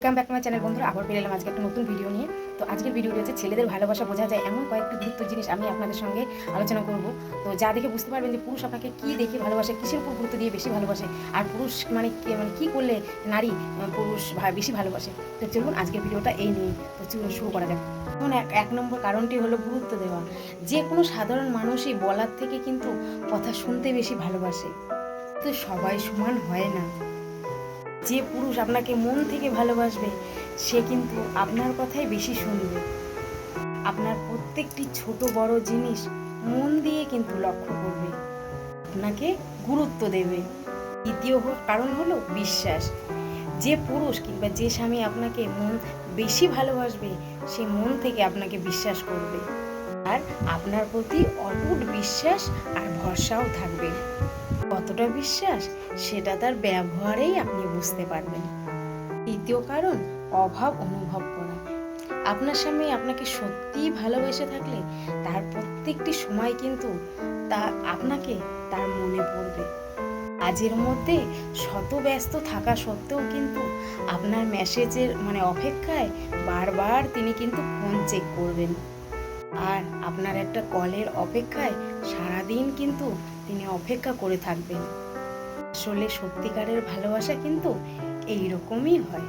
Welcome back to my channel বন্ধুরা। আবার পেয়ে এলাম আজকে একটা নতুন ভিডিও নিয়ে। তো আজকের ভিডিওটি হচ্ছে ছেলেদের ভালোবাসা বোঝা যায়। এমন কয়েকটি গুরুত্ব জিনিস আমি আপনাদের সঙ্গে আলোচনা করব। তো যা দেখে বুঝতে পারবেন যে পুরুষ আপনাকে কী দেখে ভালোবাসে, কিসের উপর গুরুত্ব দিয়ে বেশি ভালোবাসে, আর পুরুষ মানে মানে কী করলে নারী পুরুষ বেশি ভালোবাসে। তো চলুন আজকের ভিডিওটা এই নিয়ে তো চলুন শুরু করা যাক। এখন এক এক নম্বর কারণটি হলো গুরুত্ব দেওয়া। যে কোনো সাধারণ মানুষই বলার থেকে কিন্তু কথা শুনতে বেশি ভালোবাসে। তো সবাই সমান হয় না। যে পুরুষ আপনাকে মন থেকে ভালোবাসবে, সে কিন্তু আপনার কথাই বেশি শুনবে। আপনার প্রত্যেকটি ছোট বড় জিনিস মন দিয়ে কিন্তু লক্ষ্য করবে। আপনাকে গুরুত্ব দেবে। দ্বিতীয় কারণ হলো বিশ্বাস। যে পুরুষ কিংবা যে স্বামী আপনাকে মন বেশি ভালোবাসবে, সে মন থেকে আপনাকে বিশ্বাস করবে। আর আপনার প্রতি অটুট বিশ্বাস আর ভরসাও থাকবে। কতটা বিশ্বাস, সেটা তার ব্যবহারেই আপনি বুঝতে পারবেন। তৃতীয় কারণ, অভাব অনুভব করা। আপনার স্বামী আপনাকে সত্যিই ভালোবেসে থাকলে তার প্রত্যেকটি সময় কিন্তু তা আপনাকে তার মনে পড়বে। কাজের মধ্যে শত ব্যস্ত থাকা সত্ত্বেও কিন্তু আপনার মেসেজের মানে অপেক্ষায় বারবার তিনি কিন্তু ফোন চেক করবেন। আর আপনার একটা কলের অপেক্ষায় সারাদিন কিন্তু তিনি অপেক্ষা করে থাকবেন। আসলে সত্যিকারের ভালোবাসা কিন্তু এই রকমই হয়।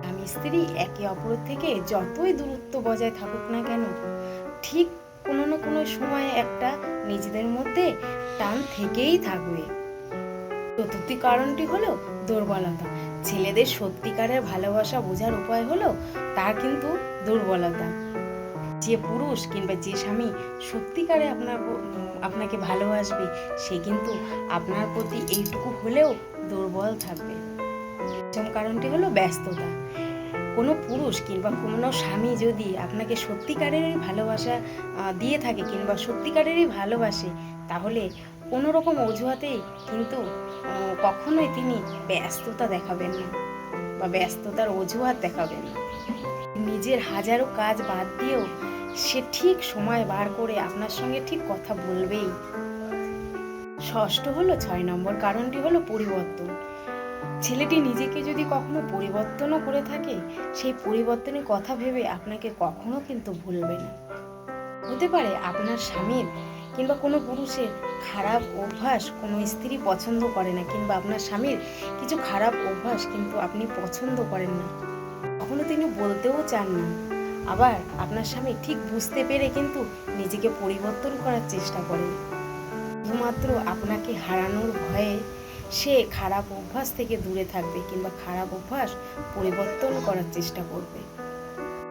স্বামী, স্ত্রী একে অপরের থেকে যতই দূরত্ব বজায় থাকুক না কেন, ঠিক কোনো না কোনো সময় একটা নিজেদের মধ্যে টান থেকেই থাকবে। চতুর্থ কারণটি হলো দুর্বলতা। ছেলেদের সত্যিকারের ভালোবাসা বোঝার উপায় হলো তার কিন্তু দুর্বলতা। যে পুরুষ কিংবা যে স্বামী সত্যিকারে আপনার আপনাকে ভালোবাসবে, সে কিন্তু আপনার প্রতি এইটুকু হলেও দুর্বল থাকবে। প্রথম কারণটি হলো ব্যস্ততা। কোনো পুরুষ কিংবা কোনো স্বামী যদি আপনাকে সত্যিকারেরই ভালোবাসা দিয়ে থাকে কিংবা সত্যিকারেরই ভালোবাসে, তাহলে কোনো রকম অজুহাতেই কিন্তু কখনোই তিনি ব্যস্ততা দেখাবেন না বা ব্যস্ততার অজুহাত দেখাবেন না। নিজের হাজারো কাজ বাদ দিয়েও সে ঠিক সময় বার করে আপনার সঙ্গে ঠিক কথা বলবেই। ষষ্ঠ হলো ছয় নম্বর কারণটি হলো পরিবর্তন। ছেলেটি নিজেকে যদি কখনো পরিবর্তনও করে থাকে, সেই পরিবর্তনের কথা ভেবে আপনাকে কখনো কিন্তু ভুলবে না। হতে পারে আপনার স্বামীর কিংবা কোনো পুরুষের খারাপ অভ্যাস কোনো স্ত্রী পছন্দ করে না, কিংবা আপনার স্বামীর কিছু খারাপ অভ্যাস কিন্তু আপনি পছন্দ করেন না। কখনো তিনি বলতেও চান না। আবার আপনার স্বামী ঠিক বুঝতে পেরে কিন্তু নিজেকে পরিবর্তন করার চেষ্টা করেন। শুধুমাত্র আপনাকে হারানোর ভয়ে সে খারাপ অভ্যাস থেকে দূরে থাকবে কিংবা খারাপ অভ্যাস পরিবর্তন করার চেষ্টা করবে।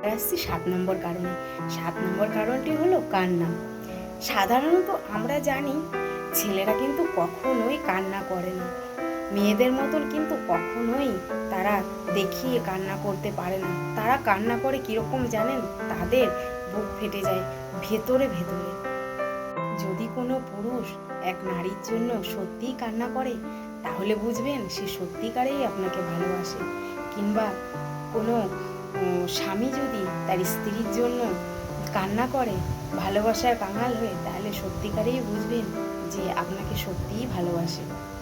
আসছি সাত নম্বর কারণে। সাত নম্বর কারণটি হলো কান্না। সাধারণত আমরা জানি ছেলেরা কিন্তু কখনোই কান্না করে না। মেয়েদের মতন কিন্তু কখনোই তারা দেখিয়ে কান্না করতে পারে না। তারা কান্না করে কীরকম জানেন? তাদের বুক ফেটে যায় ভেতরে ভেতরে। যদি কোনো পুরুষ এক নারীর জন্য সত্যিই কান্না করে, তাহলে বুঝবেন সে সত্যিকারেই আপনাকে ভালোবাসে। কিংবা কোনো স্বামী যদি তার স্ত্রীর জন্য কান্না করে, ভালোবাসার কাঙাল হয়ে, তাহলে সত্যিকারেই বুঝবেন যে আপনাকে সত্যিই ভালোবাসে।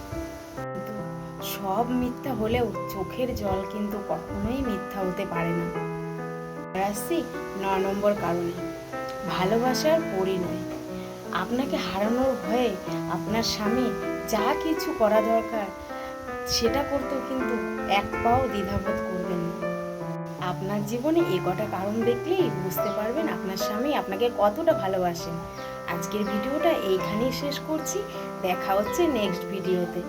সব মিথ্যা হলেও চোখের জল কিন্তু কখনোই মিথ্যা হতে পারে না। আসছি ন নম্বর কারণে, ভালোবাসার পরিণয়। আপনাকে হারানোর ভয়ে আপনার স্বামী যা কিছু করা দরকার, সেটা করতেও কিন্তু এক পাও দ্বিধাবোধ করবেন না। আপনার জীবনে এ কটা কারণ দেখলেই বুঝতে পারবেন আপনার স্বামী আপনাকে কতটা ভালোবাসেন। আজকের ভিডিওটা এইখানেই শেষ করছি, দেখা হচ্ছে নেক্সট ভিডিওতে